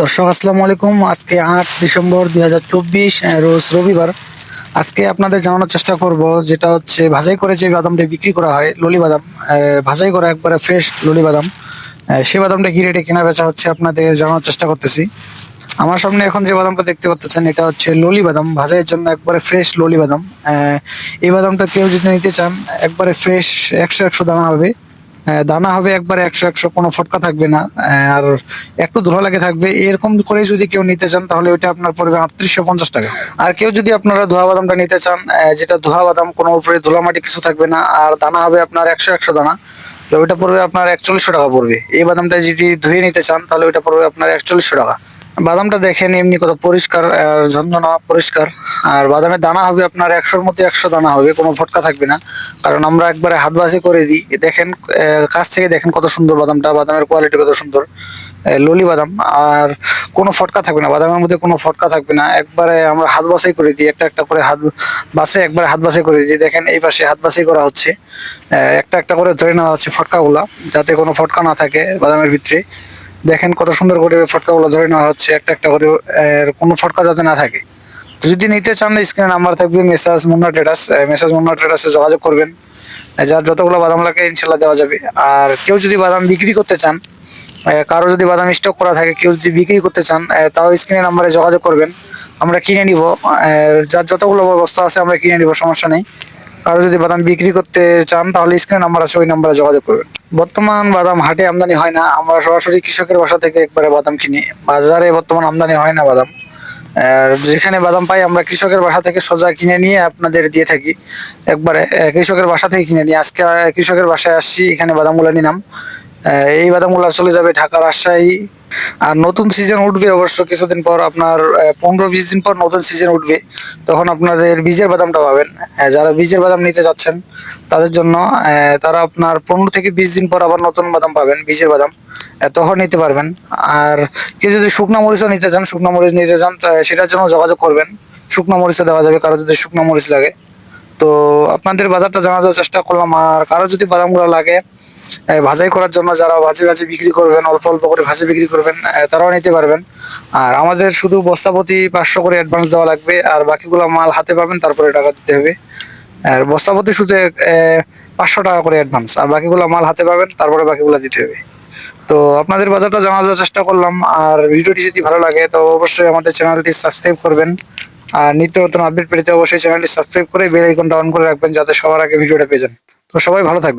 দর্শক, আসসালামু আলাইকুম। আজকে আট ডিসেম্বর দুই হাজার চব্বিশ রোজ রবিবার। আজকে আপনাদের জানানোর চেষ্টা করব, যেটা হচ্ছে ভাজাই করে যে বাদামটা বিক্রি করা হয়, ললি বাদাম ভাজাই করা একবারে ফ্রেশ ললি বাদাম সে বাদামটা কি রেটে কেনা বেচা হচ্ছে আপনাদের জানানোর চেষ্টা করতেছি। আমার সামনে এখন যে বাদামটা দেখতে পাচ্ছেন এটা হচ্ছে ললি বাদাম, ভাজাইয়ের জন্য একবারে ফ্রেশ ললি বাদাম। এই বাদামটা কেউ যদি নিতে চান, একবারে ফ্রেশ একশো একশো দানা হবে। দানা হবে একবারে একশো একশো, কোনো ফটকা থাকবে না। আর একটু ধুলা লাগে থাকবে। এরকম করে যদি কেউ নিতে চান, তাহলে ওইটা আপনার পড়বে আটত্রিশশো পঞ্চাশ টাকা। আর কেউ যদি আপনারা ধোয়া বাদামটা নিতে চান যেটা ধোয়া বাদাম, কোনো উপরে ধুলা মাটি কিছু থাকবে না, আর দানা হবে আপনার একশো একশো দানা ওইটা পড়বে আপনার একচল্লিশশো টাকা পড়বে। এই বাদামটা যদি ধুয়ে নিতে চান, তাহলে ওইটা পড়বে আপনার একচল্লিশশো টাকা। বাদামটা দেখেন, এমনি কত পরিষ্কার ঝনঝনা, পরিষ্কার। আর বাদামের দানা হবে আপনার একশোর মধ্যে একশো দানা হবে, কোনো ফটকা থাকবে না। কারণ আমরা একবারে হাত বাসি করে দিই। দেখেন কাছ থেকে দেখেন কত সুন্দর বাদামটা, বাদামের কোয়ালিটি কত সুন্দর। ললি বাদাম। আর কোনো ফটকা থাকবে না, বাদামের মধ্যে কোনো ফটকা থাকবে না। একবারে আমরা হাত বাসাই করে দিই, একটা একটা করে হাত বাসে একবারে হাত বাসাই করে দিই। দেখেন, এই পাশে হাত বাসাই করা হচ্ছে। একটা একটা করে ধরে নেওয়া হচ্ছে ফটকাগুলা, যাতে কোনো ফটকা না থাকে বাদামের ভিতরে। দেখেন কত সুন্দর করে ফটকাগুলো ধরে নেওয়া হচ্ছে, একটা একটা করে কোনো ফটকা যাতে না থাকে। যদি নিতে চান, স্ক্রিনে নাম্বার থাকবে, message Munna traders message Munna ট্রেডার্সে যোগাযোগ করবেন। যার যতগুলো বাদাম লাগে, ইনশাল্লাহ দেওয়া যাবে। আর কেউ যদি বাদাম বিক্রি করতে চান কারও যদি বাদাম স্টক করা থাকে, কেউ যদি বিক্রি করতে চান তাও স্ক্রিনে নাম্বারে যোগাযোগ করবেন। আমরা কিনে নিব যার যতগুলো বস্তা আছে, আমরা কিনে নিব, সমস্যা নেই। কারও যদি বাদাম বিক্রি করতে চান, তাহলে স্ক্রিনে নাম্বার আছে ওই নাম্বারে যোগাযোগ করবেন। বর্তমান বাদাম হাটে আমদানি হয় না। আমরা সরাসরি কৃষকের বাসা থেকে একবারে বাদাম কিনি। বাজারে বর্তমান আমদানি হয় না বাদাম। যেখানে বাদাম পাই, আমরা কৃষকের বাসা থেকে সোজা কিনে নিয়ে আপনাদের দিয়ে থাকি। একবারে কৃষকের বাসা থেকে কিনে নিই আজকে কৃষকের বাসায় আসছি, এখানে বাদামগুলো নিলাম। এই বাদামগুলো চলে যাবে ঢাকা, রাজশাহী। আর নতুন সিজন উঠবে অবশ্য কিছুদিন পর আপনার পনেরো বিশ দিন পর নতুন সিজন উঠবে। তখন আপনাদের বীজের বাদামটা পাবেন। যারা বীজের বাদাম নিতে যাচ্ছেন, তাদের জন্য তারা আপনার পনেরো থেকে বিশ দিন পর আবার নতুন বাদাম পাবেন, বীজের বাদাম। তখন নিতে পারবেন। আর কেউ যদি শুকনো মরিচও নিতে চান, শুকনো মরিচ নিতে চান সেটার জন্য যোগাযোগ করবেন। শুকনো মরিচও দেওয়া যাবে কারও যদি শুকনো মরিচ লাগে। তো আপনাদের বাজারটা জানার চেষ্টা করলাম। আর কারও যদি বাদামগুলো লাগে ভাজাই করার জন্য যারা ভাজি ভাজি বিক্রি করবেন, অল্প অল্প করে ভাজি বিক্রি করবেন তারাও নিতে পারবেন। আর আমাদের শুধু বস্তাপতি পাঁচশো করে অ্যাডভান্স দেওয়া লাগবে, আর বাকিগুলো মাল হাতে পাবেন, তারপরে টাকা দিতে হবে। আর বস্তাপতি শুধু পাঁচশো টাকা করে অ্যাডভান্স আর বাকিগুলো মাল হাতে পাবেন, তারপরে বাকিগুলো দিতে হবে। তো আপনাদের বাজারটা জানার চেষ্টা করলাম, আর ভিডিওটি যদি ভালো লাগে, তো অবশ্যই আমাদের চ্যানেলটি সাবস্ক্রাইব করবেন। আর নিত্য নতুন আপডেট পেতে অবশ্যই চ্যানেলটি সাবস্ক্রাইব করে বেল আইকনটা অন করে রাখবেন, যাতে সবার আগে ভিডিওটা পেয়ে যান। তো সবাই ভালো থাকবেন।